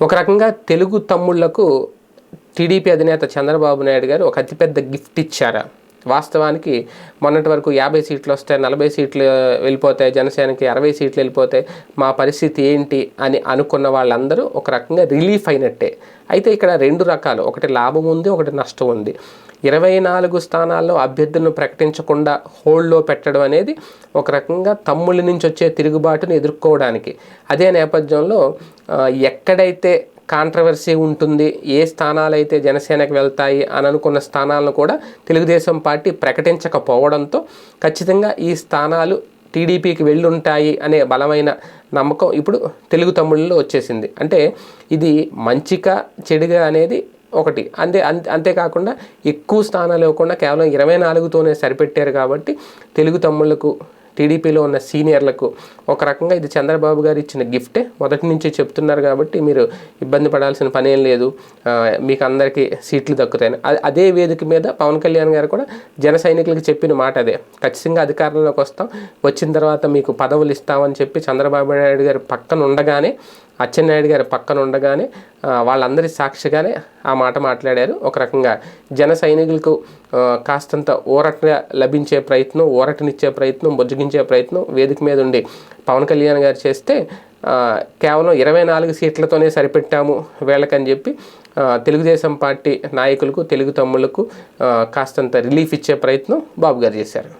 ఒక రకంగా తెలుగు తమ్ముళ్ళకు టీడీపీ అధినేత చంద్రబాబు నాయుడు గారు ఒక అతిపెద్ద గిఫ్ట్ ఇచ్చారా? వాస్తవానికి మొన్నటి వరకు యాభై సీట్లు వస్తాయి నలభై సీట్లు వెళ్ళిపోతాయి జనసేనకి అరవై సీట్లు వెళ్ళిపోతాయి మా పరిస్థితి ఏంటి అని అనుకున్న వాళ్ళందరూ ఒక రకంగా రిలీఫ్ అయినట్టే. అయితే ఇక్కడ రెండు రకాలు. ఒకటి లాభం ఉంది ఒకటి నష్టం ఉంది. ఇరవై నాలుగు స్థానాల్లో అభ్యర్థులను ప్రకటించకుండా హోల్డ్లో పెట్టడం అనేది ఒక రకంగా తమ్ముళ్ళ నుంచి వచ్చే తిరుగుబాటును ఎదుర్కోవడానికి. అదే నేపథ్యంలో ఎక్కడైతే కాంట్రవర్సీ ఉంటుంది. ఏ స్థానాలు అయితే జనసేనకు వెళ్తాయి అని అనుకున్న స్థానాలను కూడా తెలుగుదేశం పార్టీ ప్రకటించకపోవడంతో ఖచ్చితంగా ఈ స్థానాలు టీడీపీకి వెళ్ళుంటాయి అనే బలమైన నమ్మకం ఇప్పుడు తెలుగు తమ్ముళ్ళలో వచ్చేసింది. అంటే ఇది మంచిగా చెడుగా అనేది ఒకటి. అంతే అంతే అంతేకాకుండా ఎక్కువ స్థానాలు ఇవ్వకుండా కేవలం ఇరవై నాలుగుతోనే సరిపెట్టారు కాబట్టి తెలుగు తమ్ముళ్ళకు టీడీపీలో ఉన్న సీనియర్లకు ఒక రకంగా ఇది చంద్రబాబు గారు ఇచ్చిన గిఫ్టే. మొదటి నుంచి చెప్తున్నారు కాబట్టి మీరు ఇబ్బంది పడాల్సిన పని ఏం లేదు. మీకు అందరికీ సీట్లు దక్కుతాయని. అదే వేదిక మీద పవన్ కళ్యాణ్ గారు కూడా జన సైనికులకు చెప్పిన మాట అదే. ఖచ్చితంగా అధికారంలోకి వస్తాం. వచ్చిన తర్వాత మీకు పదవులు ఇస్తామని చెప్పి చంద్రబాబు నాయుడు గారు పక్కన ఉండగానే అచ్చెన్నాయుడు గారి పక్కన ఉండగానే వాళ్ళందరి సాక్షిగానే ఆ మాట మాట్లాడారు. ఒక రకంగా జన సైనికులకు కాస్తంత ఊరట లభించే ప్రయత్నం ఊరటనిచ్చే ప్రయత్నం బుజ్జగించే ప్రయత్నం వేదిక మీద ఉండి పవన్ కళ్యాణ్ గారు చేస్తే కేవలం ఇరవై నాలుగు సీట్లతోనే సరిపెట్టాము వీళ్ళకని చెప్పి తెలుగుదేశం పార్టీ నాయకులకు తెలుగు తమ్ముళ్ళకు కాస్తంత రిలీఫ్ ఇచ్చే ప్రయత్నం బాబు గారు చేశారు.